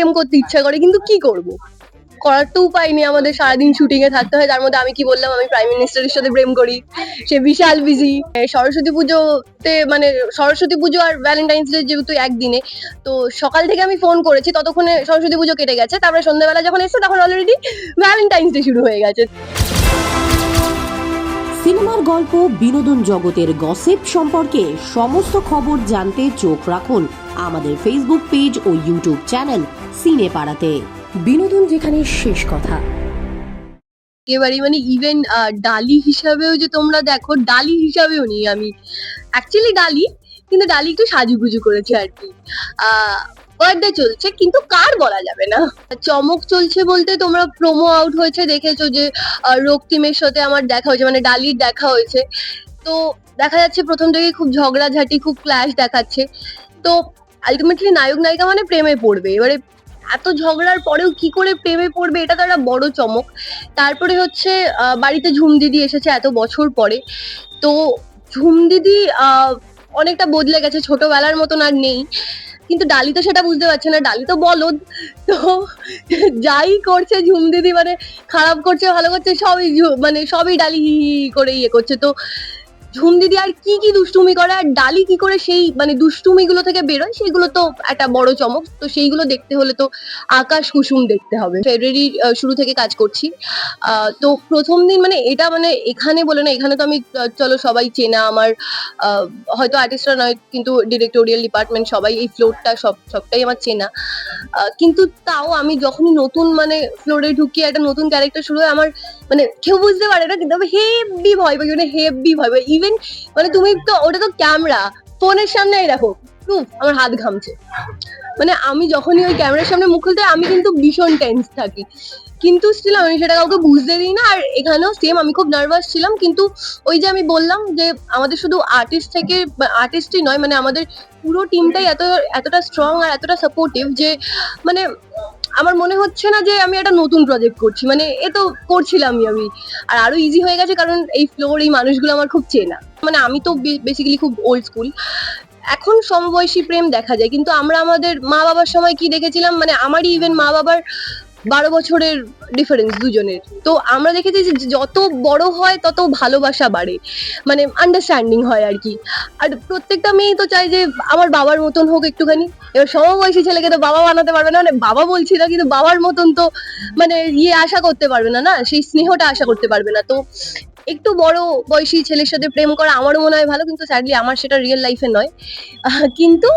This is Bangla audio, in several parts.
প্রেম করতে ইচ্ছা করে, কিন্তু কি করব? করার তো উপায় নেই আমাদের সারাদিন শুটিং এ থাকতে হয়, তার মধ্যে আমি কি বললাম, আমি প্রাইম মিনিস্টারের সাথে প্রেম করি, সে বিশাল বিজি সরস্বতী পুজোতে মানে সরস্বতী পুজো আর ভ্যালেন্টাইন্স ডে যেহেতু একদিনে, তো সকাল থেকে আমি ফোন করেছি, ততক্ষণে সরস্বতী পুজো কেটে গেছে, তারপরে সন্ধ্যাবেলা যখন এসছে, তখন অলরেডি ভ্যালেন্টাইন্স ডে শুরু হয়ে গেছে। সিনেমার গল্প, বিনোদন জগতের গসিপ সম্পর্কে সমস্ত খবর জানতে চোখ রাখুন আমাদের ফেসবুক পেজ ও ইউটিউব চ্যানেল সিনে পাড়াতে বিনোদন যেখানে শেষ কথা। একেবারে মানে ইভেন ডালি হিসাবেও যে তোমরা দেখো, ডালি হিসাবেও নেই আমি। অ্যাকচুয়ালি ডালি, কিন্তু ডালি একটু সাজুগুজু করেছে আর কি। বার্থডে চলছে, কিন্তু কার বলা যাবে না? চমক চলছে বলতে তোমরা প্রোমো আউট হয়েছে, দেখেছ যে রক্তিমের সাথে আমার দেখা হয়েছে মানে ডালির দেখা হয়েছে। তো দেখা যাচ্ছে প্রথম থেকে খুব ঝগড়াঝাটি, খুব ক্ল্যাশ দেখাচ্ছে। তো আলটিমেটলি নায়ক নায়িকা মানে প্রেমে পড়বে। এবারে এত ঝগড়ার পরেও কি করে প্রেমে পড়বে? এটা তো একটা বড় চমক। তারপরে হচ্ছে বাড়িতে ঝুম দিদি এসেছে এত বছর পরে। তো ঝুম দিদি অনেকটা বদলে গেছে, ছোটবেলার মতন আর নেই। কিন্তু ডালি তো সেটা বুঝতে পারছে না। ডালি তো বলদ। তো যাই করছে ঝুম দিদি মানে খারাপ করছে, ভালো করছে, সবই মানে সবই ডালি হি, করে ইয়ে করছে। তো ঝুম দিদি আর কি কি দুষ্টুমি করে আর ডালি কি করে সেই মানে দুষ্টুমি গুলো থেকে বেরোয়, সেগুলো তো একটা বড় চমক। তো সেইগুলো দেখতে হলে তো আকাশ কুসুম দেখতে হবে। ফেব্রুয়ারি শুরু থেকে কাজ করছি। তো প্রথম দিন মানে এটা মানে এখানে বলে না, এখানে তো আমি চলো সবাই চেনা আমার হয়তো আর্টিস্টরা নয়, কিন্তু ডিরেক্টোরিয়াল ডিপার্টমেন্ট সবাই এই ফ্লোরটা সব, সবটাই আমার চেনা। কিন্তু তাও আমি যখনই নতুন মানে ফ্লোরে ঢুকি, একটা নতুন ক্যারেক্টার শুরু হয়, আমার মানে কেউ বুঝতে পারে না, কিন্তু আমি হেভি ভয় পাই মানে হেভি ভয় পাই। ইভেন মানে তুমি তো, ওটা তো ক্যামেরা ফোনের সামনে দেখো আমার হাত ঘামছে। মানে আমি যখনই ওই ক্যামেরার সামনে মুখ খুলতে আমি কিন্তু ভীষণ টেন্স থাকি। কিন্তু স্টিল আমি সেটা কাউকে বুঝতে দিই না, আর এখানেও সেম আমি খুব নার্ভাস ছিলাম, কিন্তু ওই যে আমি বললাম যে আমাদের শুধু আর্টিস্ট থেকে আর্টিস্টই নয় মানে আমাদের পুরো টিমটাই এত, এতটা স্ট্রং আর এতটা সাপোর্টিভ যে মানে আমার মনে হচ্ছে না যে আমি একটা নতুন প্রজেক্ট করছি। মানে এ তো করছিলামই আমি। আর আরও ইজি হয়ে গেছে কারণ এই ফ্লোর এই মানুষগুলো আমার খুব চেনা। মানে আমি তো বেসিক্যালি খুব ওল্ড স্কুল এখন সমবয়সী প্রেম দেখা যায়। কিন্তু আমরা আমাদের মা বাবার সময় কি দেখেছিলাম? মানে আমারই ইভেন মা বাবার বারো বছরের ডিফারেন্স দুজনের। তো আমরা দেখেছি যে যত বড় হয়, তত ভালোবাসা বাড়ে। মানে আন্ডারস্ট্যান্ডিং হয় আর কি। আর প্রত্যেকটা মেয়ে তো চায় যে, আমার বাবার মতন হোক একটুখানি। এবার সমবয়সী ছেলেকে তো বাবা বানাতে পারবে না। মানে বাবা বলছি না, কিন্তু বাবার মতন তো মানে ইয়ে আশা করতে পারবে না না? সেই স্নেহটা আশা করতে পারবে না। তো একটু বড় বয়সী ছেলের সাথে প্রেম করা আমারও মনে হয় ভালো, কিন্তু স্যাডলি আমার সেটা রিয়েল লাইফে নয়। কিন্তু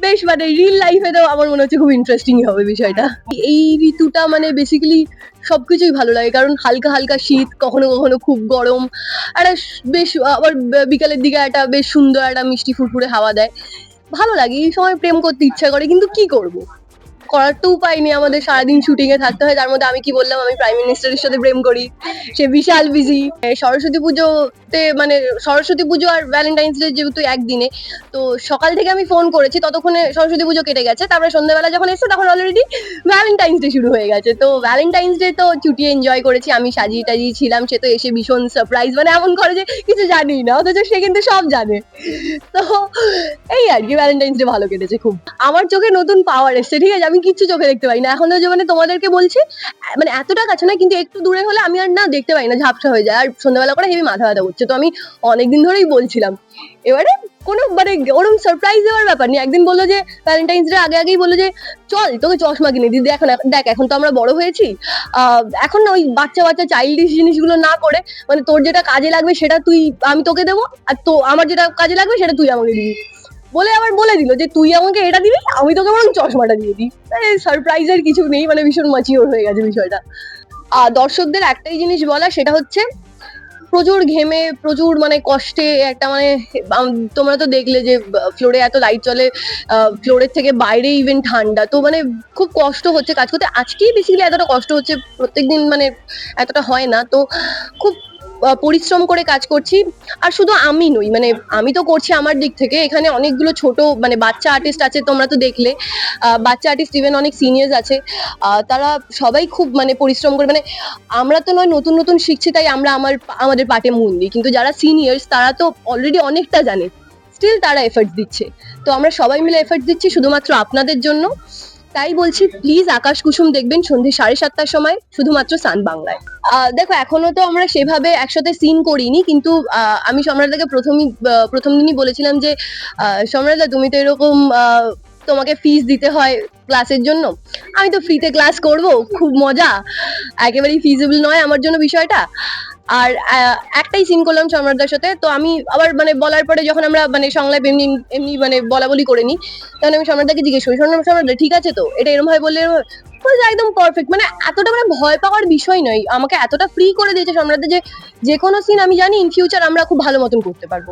বেশ মানে রিয়েল লাইফে তো আমার মনে হচ্ছে খুব ইন্টারেস্টিং হবে বিষয়টা। এই ঋতুটা মানে বেসিক্যালি সবকিছুই ভালো লাগে, কারণ হালকা হালকা শীত, কখনো কখনো খুব গরম স- বেশ, আবার বিকালের দিকে একটা বেশ সুন্দর একটা মিষ্টি ফুরফুরে হাওয়া দেয়। ভালো লাগে, এই সময় প্রেম করতে ইচ্ছা করে, কিন্তু কি করব? করার তো উপায় নেই, আমাদের সারাদিন শুটিং এ থাকতে হয়, তার মধ্যে আমি কি বললাম, আমি প্রাইম মিনিস্টারের সাথে প্রেম করি, সে বিশাল বিজি সরস্বতী পুজোতে মানে সরস্বতী পুজো আর ভ্যালেন্টাইন্স ডে যেহেতু একদিনে, তো সকাল থেকে আমি ফোন করেছি, ততক্ষণে সরস্বতী পুজো কেটে গেছে, তারপরে সন্ধ্যাবেলা যখন এসছে, তখন অলরেডি ভ্যালেন্টাইন্স ডে শুরু হয়ে গেছে। তো ভ্যালেন্টাইন্স ডে তো চুটিয়ে এনজয় করেছি, আমি সাজিয়ে টাজিয়ে ছিলাম, সে তো এসে ভীষণ সারপ্রাইজ মানে এমন করে যে কিছু জানি না, অথচ সে কিন্তু সব জানে। তো এই আর কি ভ্যালেন্টাইন্স ডে ভালো কেটেছে খুব। আমার চোখে নতুন পাওয়ার এসছে, ঠিক আছে? আমি কিচ্ছু চোখে দেখতে পাই না। এখন যে মানে তোমাদেরকে বলছি মানে এতটা কাছে না, কিন্তু একটু দূরে হলে আমি আর না দেখতে পাই না, ঝাপসা হয়ে যায়। আর সন্ধ্যাবেলা করে হেভি মাথা ব্যথা করছে। তো আমি অনেকদিন ধরেই বলছিলাম। এবারে কোনো মানে ওরকম সারপ্রাইজ দেওয়ার ব্যাপার নেই। একদিন বলল যে ভ্যালেন্টাইন্স ডে আগে আগেই বলল যে, চল, তোকে চশমা কিনে দিদি এখন দেখ, এখন তো আমরা বড় হয়েছি। এখন না ওই বাচ্চা বাচ্চা চাইল্ডিশ জিনিসগুলো না করে মানে তোর যেটা কাজে লাগবে সেটা তুই আমি তোকে দেবো। আর তো আমার যেটা কাজে লাগবে সেটা তুই আমাকে দিবি। বলে আবার বলে দিল যে, তুই আমাকে এটা দিবি, আমি তোকে বরং চশমাটা দিয়ে দিই। সারপ্রাইজের কিছু নেই মানে ভীষণ মাচিওর হয়ে গেছে বিষয়টা। আর দর্শকদের একটাই জিনিস বলা, সেটা হচ্ছে প্রচুর ঘেমে, প্রচুর মানে কষ্টে, একটা মানে তোমরা তো দেখলে যে ফ্লোরে এত লাইট চলে ফ্লোরের থেকে বাইরে ইভেন ঠান্ডা। তো মানে খুব কষ্ট হচ্ছে কাজ করতে। আজকেই বেসিক্যালি এতটা কষ্ট হচ্ছে, প্রত্যেকদিন মানে এতটা হয় না। তো খুব পরিশ্রম করে কাজ করছি। আর শুধু আমি নই মানে আমি তো করছি আমার দিক থেকে। এখানে অনেকগুলো ছোট মানে বাচ্চা আর্টিস্ট আছে, তোমরা তো দেখলে। বাচ্চা আর্টিস্ট ইভেন অনেক সিনিয়র্স আছে। তারা সবাই খুব মানে পরিশ্রম করে মানে আমরা তো নয়, নতুন নতুন শিখছি, তাই আমরা আমার, আমাদের পাটে মন দিই। কিন্তু যারা সিনিয়র্স তারা তো অলরেডি অনেকটা জানে। স্টিল তারা এফার্টস দিচ্ছে। তো আমরা সবাই মিলে এফার্টস দিচ্ছি, শুধুমাত্র আপনাদের জন্য। তাই বলছি প্লিজ আকাশ কুসুম দেখবেন সন্ধে সাড়ে সাতটার সময়, শুধুমাত্র সান বাংলায় দেখো, এখনও তো আমরা সেভাবে একসাথে সিন করিনি, কিন্তু আমি সম্রাটদাকে প্রথমই প্রথম দিনই বলেছিলাম যে সম্রাটদা, তুমি তো এরকম তোমাকে ফিস দিতে হয় ক্লাসের জন্য। আমি তো ফ্রিতে ক্লাস করব, খুব মজা। একেবারেই ফিজিবল নয় আমার জন্য বিষয়টা। আর একটাই সিন করলাম সম্রাটদার সাথে, তো আমি আবার মানে বলার পরে যখন আমরা মানে সংলাপ এমনি এমনি মানে বলা বলি করে নিই তখন আমি সম্রাটদাকে জিজ্ঞেস করি সম্রাট সম্রাটদা ঠিক আছে তো? এটা এরকম ভাবে বললে এরম হবে?" বলছে, একদম পারফেক্ট মানে এতটা মানে ভয় পাওয়ার বিষয় নয় আমাকে এতটা ফ্রি করে দিয়েছে সম্রাটদা যে যে কোনো সিন আমি জানি ইন ফিউচার আমরা খুব ভালো মতন করতে পারব